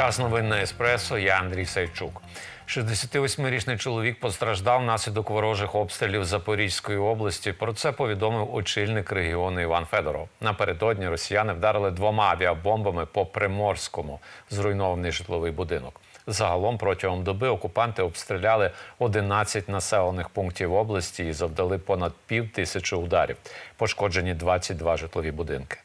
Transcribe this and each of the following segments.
Час новин на еспресо. Я Андрій Сайчук. 68-річний чоловік постраждав внаслідок ворожих обстрілів Запорізької області. Про це повідомив очільник регіону Іван Федоров. Напередодні росіяни вдарили двома авіабомбами по Приморському, зруйнований житловий будинок. Загалом протягом доби окупанти обстріляли 11 населених пунктів області і завдали понад пів тисячі ударів. Пошкоджені 22 житлові будинки.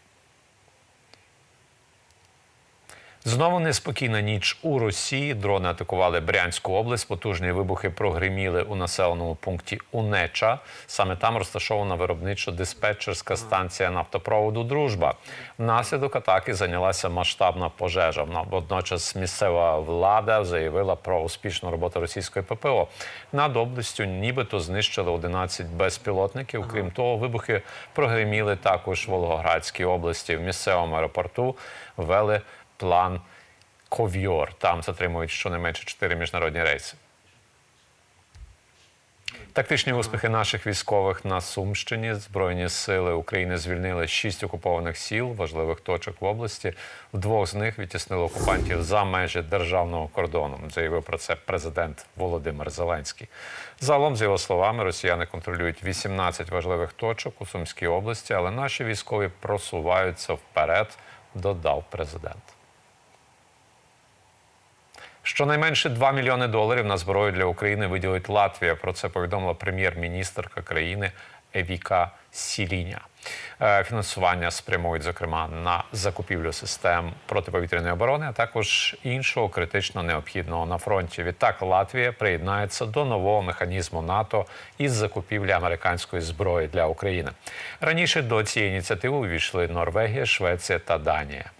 Знову неспокійна ніч у Росії. Дрони атакували Брянську область. Потужні вибухи прогриміли у населеному пункті Унеча. Саме там розташована виробничо-диспетчерська станція нафтопроводу Дружба. Внаслідок атаки зайнялася масштабна пожежа. Водночас місцева влада заявила про успішну роботу російської ППО. Над областю нібито знищили 11 безпілотників. Крім того, вибухи прогриміли також в Волгоградській області. В місцевому аеропорту ввели план Ковьор. Там затримують щонайменше чотири міжнародні рейси. Тактичні успіхи наших військових на Сумщині. Збройні сили України звільнили шість окупованих сіл, важливих точок в області. В двох з них відтіснили окупантів за межі державного кордону. Заявив про це президент Володимир Зеленський. Загалом, з його словами, росіяни контролюють 18 важливих точок у Сумській області, але наші військові просуваються вперед, додав президент. Щонайменше 2 мільйони доларів на зброю для України виділить Латвія. Про це повідомила прем'єр-міністрка країни Евіка Сіліня. Е, Фінансування спрямують, зокрема, на закупівлю систем протиповітряної оборони, а також іншого критично необхідного на фронті. Відтак Латвія приєднається до нового механізму НАТО із закупівлі американської зброї для України. Раніше до цієї ініціативи увійшли Норвегія, Швеція та Данія.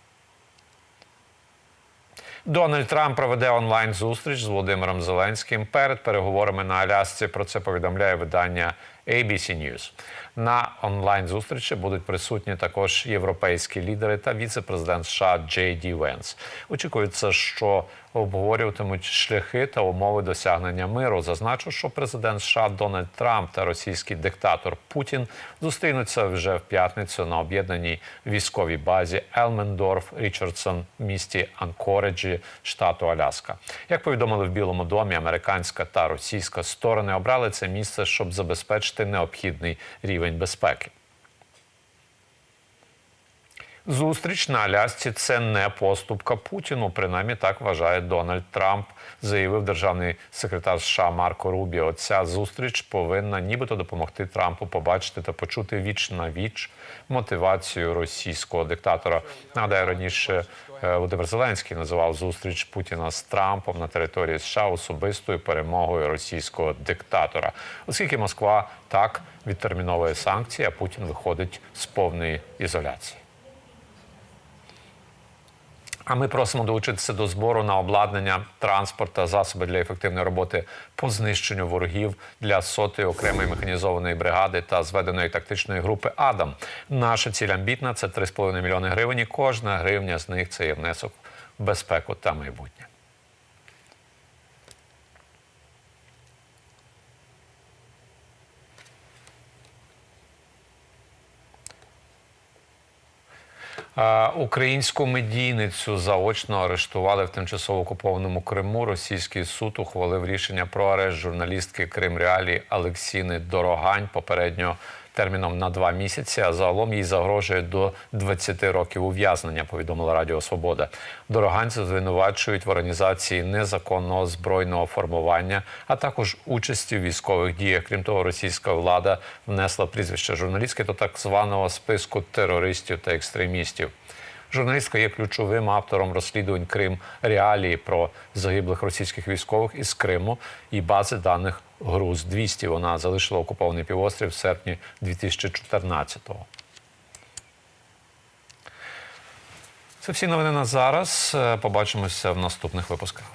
Дональд Трамп проведе онлайн зустріч з Володимиром Зеленським перед переговорами на Алясці. Про це повідомляє видання ABC News. На онлайн зустрічі будуть присутні також європейські лідери та віце-президент США Джей Ді Венс. Очікується, що обговорюватимуть шляхи та умови досягнення миру. Зазначу, що президент США Дональд Трамп та російський диктатор Путін зустрінуться вже в п'ятницю на об'єднаній військовій базі Елмендорф Річардсон в місті Анкореджі, штату Аляска. Як повідомили в Білому домі, американська та російська сторони обрали це місце, щоб забезпечити необхідний рівень безпеки. Зустріч на Алясці це не поступка Путіну. Принаймні так вважає Дональд Трамп, заявив державний секретар США Марко Рубіо. Ця зустріч повинна нібито допомогти Трампу побачити та почути віч на віч мотивацію російського диктатора. Нагадаю, раніше е, Володимир Зеленський називав зустріч Путіна з Трампом на території США особистою перемогою російського диктатора, оскільки Москва так відтерміновує санкції, а Путін виходить з повної ізоляції. А ми просимо долучитися до збору на обладнання, транспорт та засоби для ефективної роботи по знищенню ворогів для сотої окремої механізованої бригади та зведеної тактичної групи Адам. Наша ціль амбітна це 3,5 мільйони гривень. і Кожна гривня з них це є внесок в безпеку та майбутнє. Українську медійницю заочно арештували в тимчасово окупованому Криму. Російський суд ухвалив рішення про арешт журналістки Крим Реалії Алексіни Дорогань попередньо терміном на два місяці. А загалом їй загрожує до 20 років ув'язнення. Повідомила Радіо Свобода. Дороганця звинувачують в організації незаконного збройного формування, а також участі в військових діях. Крім того, російська влада внесла прізвище журналістки до так званого списку терористів та екстремістів. Журналістка є ключовим автором розслідувань Крим реалії про загиблих російських військових із Криму і бази даних Груз 200 Вона залишила окупований півострів в серпні 2014-го. Це всі новини на зараз. Побачимося в наступних випусках.